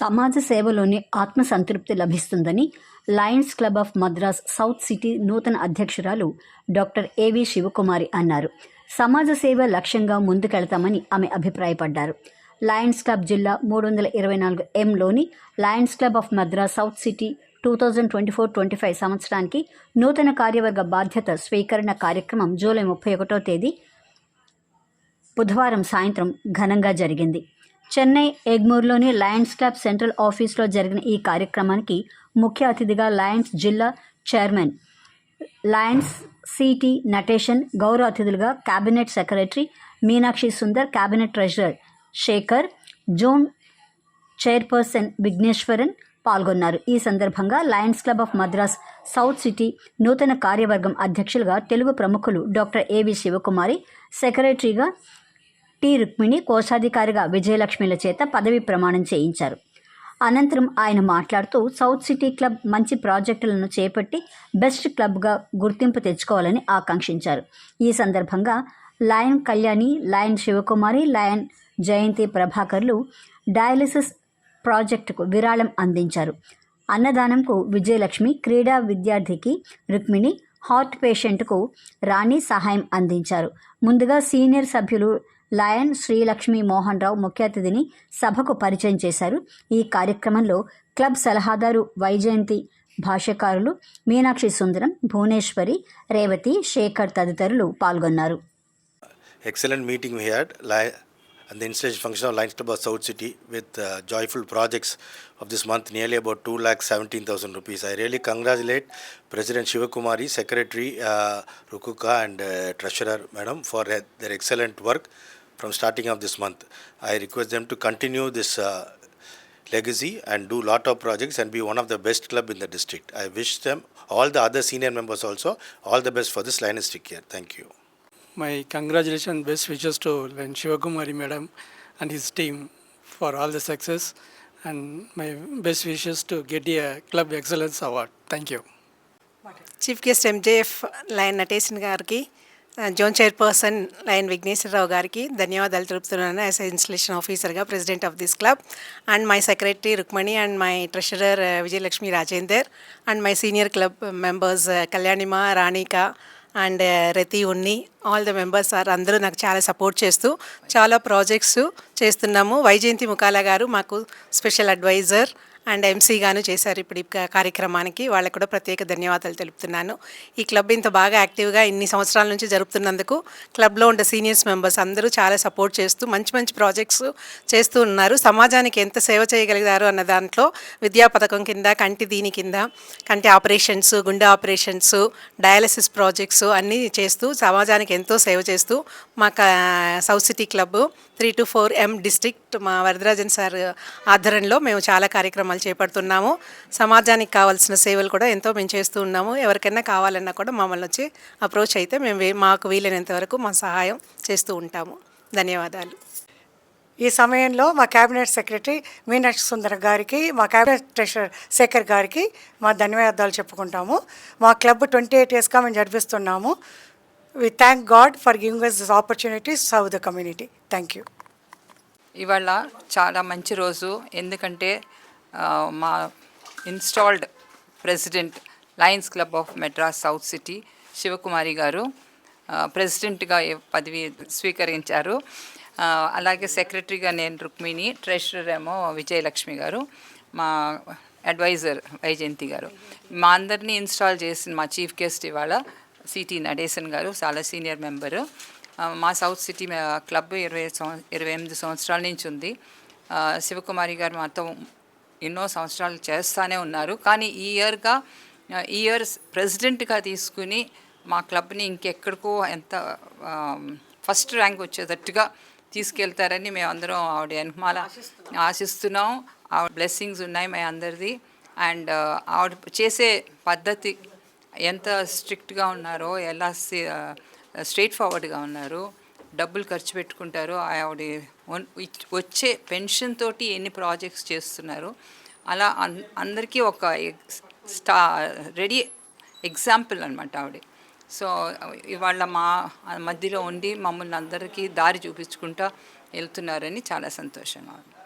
సమాజ సేవలోనే ఆత్మసంతృప్తి లభిస్తుందని Lions Club of Madras South City నూతన అధ్యక్షురాలు డాక్టర్ ఏవి శివకుమారి అన్నారు. సమాజ సేవ లక్ష్యంగా ముందుకెళతామని ఆమె అభిప్రాయపడ్డారు. లయన్స్ క్లబ్ జిల్లా మూడు వందల ఇరవై నాలుగు ఎంలోని Lions Club of Madras South City two thousand twenty four twenty five సంవత్సరానికి నూతన కార్యవర్గ బాధ్యత స్వీకరణ కార్యక్రమం జూలై ముప్పై ఒకటో తేదీ బుధవారం సాయంత్రం ఘనంగా జరిగింది. చెన్నై ఎగ్మూర్లోని లయన్స్ క్లబ్ సెంట్రల్ ఆఫీస్లో జరిగిన ఈ కార్యక్రమానికి ముఖ్య అతిథిగా లయన్స్ జిల్లా చైర్మన్ లయన్స్ సిటీ నటేషన్ గౌరవ అతిథులుగా cabinet secretary Meenakshi Sundar cabinet treasurer Shekhar zone chairperson Vigneshwaran పాల్గొన్నారు. ఈ సందర్భంగా Lions Club of Madras South City నూతన కార్యవర్గం అధ్యక్షులుగా తెలుగు ప్రముఖులు డాక్టర్ ఏవి శివకుమారి సెక్రటరీగా టి రుక్మిణి కోశాధికారిగా విజయలక్ష్మిల చేత పదవి ప్రమాణం చేయించారు. అనంతరం ఆయన మాట్లాడుతూ సౌత్ సిటీ క్లబ్ మంచి ప్రాజెక్టులను చేపట్టి బెస్ట్ క్లబ్గా గుర్తింపు తెచ్చుకోవాలని ఆకాంక్షించారు. ఈ సందర్భంగా lion Kalyani lion Sivakumari lion Jayanthi ప్రభాకర్లు dialysis ప్రాజెక్టుకు విరాళం అందించారు. అన్నదానంకు విజయలక్ష్మి క్రీడా విద్యార్థికి రుక్మిణి హార్ట్ పేషెంట్కు రాణి సహాయం అందించారు. ముందుగా సీనియర్ సభ్యులు లయన్ శ్రీలక్ష్మి మోహన్ రావు ముఖ్య అతిథిని సభకు పరిచయం చేశారు ఈ కార్యక్రమంలో క్లబ్ సలహాదారు వైజయంతి భాష్యకారులు మీనాక్షి సుందరం భువనేశ్వరి రేవతి శేఖర్ తదితరులు పాల్గొన్నారు excellent meeting we had li- and the installation function of Lions Club of South City with uh, joyful projects of this month, nearly about 2 lakh 17,000 rupees. I really congratulate President Shivakumari, Secretary uh, Rukuka, and uh, Treasurer Madam for uh, their excellent work from starting of this month. I request them to continue this uh, legacy and do lot of projects and be one of the best club in the district. I wish them all the other senior members also all the best for this line stick here. Thank you. My congratulations, best wishes to Len Shivakumari madam and his team for all the success and my best wishes to get a Club Excellence Award. Thank you. Chief guest MJF lion Natesan గారికి ఆ, zone chairperson lion Vigneshwararao గారికి ధన్యవాదాలు తెలుపుతున్నాను as installation ఆఫీసర్గా president of this club and my secretary Rukmini and my treasurer Vijayalakshmi Rajender and my senior club members కళ్యాణిమ రాణిక and Rathi Unni all the members are అందరూ నాకు చాలా support చేస్తూ చాలా projects చేస్తున్నాము. వైజయంతి ముకాల గారు మాకు స్పెషల్ అడ్వైజర్ అండ్ ఎంసీగాను చేశారు ఇప్పుడు ఈ కార్యక్రమానికి. వాళ్ళకు కూడా ప్రత్యేక ధన్యవాదాలు తెలుపుతున్నాను. ఈ క్లబ్ ఇంత బాగా యాక్టివ్గా ఇన్ని సంవత్సరాల నుంచి జరుపుతున్నందుకు క్లబ్లో ఉండే సీనియర్స్ మెంబర్స్ అందరూ చాలా సపోర్ట్ చేస్తూ మంచి మంచి ప్రాజెక్ట్స్ చేస్తూ ఉన్నారు. సమాజానికి ఎంత సేవ చేయగలిగారు అన్న దాంట్లో విద్యా పథకం కింద కంటి దీని కింద కంటి ఆపరేషన్స్ గుండె ఆపరేషన్స్ డయాలసిస్ ప్రాజెక్ట్స్ అన్నీ చేస్తూ సమాజానికి ఎంతో సేవ చేస్తూ మా క- South City club three two four M district మా వరదరాజన్ సార్ ఆధ్వర్యంలో మేము చాలా కార్యక్రమాలు చేపడుతున్నాము. సమాజానికి కావాల్సిన సేవలు కూడా ఎంతో మేము చేస్తూ ఉన్నాము. ఎవరికైనా కావాలన్నా కూడా మమ్మల్ని వచ్చి అప్రోచ్ అయితే మేము మాకు వీలైనంత వరకు మా సహాయం చేస్తూ ఉంటాము. ధన్యవాదాలు. ఈ సమయంలో మా క్యాబినెట్ సెక్రటరీ మీనాక్షి సుందర గారికి మా క్యాబినెట్ ట్రెషరర్ శేఖర్ గారికి మా ధన్యవాదాలు చెప్పుకుంటాము. మా క్లబ్ ట్వంటీ ఎయిట్ ఇయర్స్గా మేము జరిపిస్తున్నాము we thank God for giving us this opportunity serve the community thank you ఇవాళ చాలా మంచి రోజు. ఎందుకంటే మా installed president Lions Club of Madras South City Sivakumari garu ప్రెసిడెంట్గా పదవి స్వీకరించారు. అలాగే సెక్రటరీగా నేను రుక్మిణి ట్రెషరర్ ఏమో విజయలక్ష్మి గారు మా అడ్వైజర్ వైజయంతి గారు. మా అందరినీ ఇన్స్టాల్ చేసిన మా చీఫ్ గెస్ట్ ఇవాళ సిటీ నడేసన్ గారు చాలా సీనియర్ మెంబరు మా సౌత్ సిటీ క్లబ్ ఇరవై సంవ- ఇరవై ఎనిమిది సంవత్సరాల నుంచి ఉంది. శివకుమారి గారు మాతో ఎన్నో సంవత్సరాలు చేస్తూనే ఉన్నారు. కానీ ఈ ఇయర్గా ఈ ఇయర్ ప్రెసిడెంట్గా తీసుకుని మా క్లబ్ని ఇంకెక్కడికో ఎంత ఫస్ట్ ర్యాంక్ వచ్చేటట్టుగా తీసుకెళ్తారని మేము అందరం ఆవిడ వెనకమాల ఆశిస్తున్నాం. ఆవిడ బ్లెస్సింగ్స్ ఉన్నాయి మా అందరిది. అండ్ ఆవిడ చేసే పద్ధతి ఎంత స్ట్రిక్ట్గా ఉన్నారో ఎలా స్ట్రైట్ ఫార్వర్డ్గా ఉన్నారు. డబ్బులు ఖర్చు పెట్టుకుంటారు ఆవిడ వచ్చే పెన్షన్ తోటి ఎన్ని ప్రాజెక్ట్స్ చేస్తున్నారు అలా అందరికీ ఒక స్టా రెడీ ఎగ్జాంపుల్ అనమాట ఆవిడ. సో ఇవాళ మా మధ్యలో ఉండి మమ్మల్ని అందరికీ దారి చూపించుకుంటా వెళ్తున్నారని చాలా సంతోషంగా ఉంది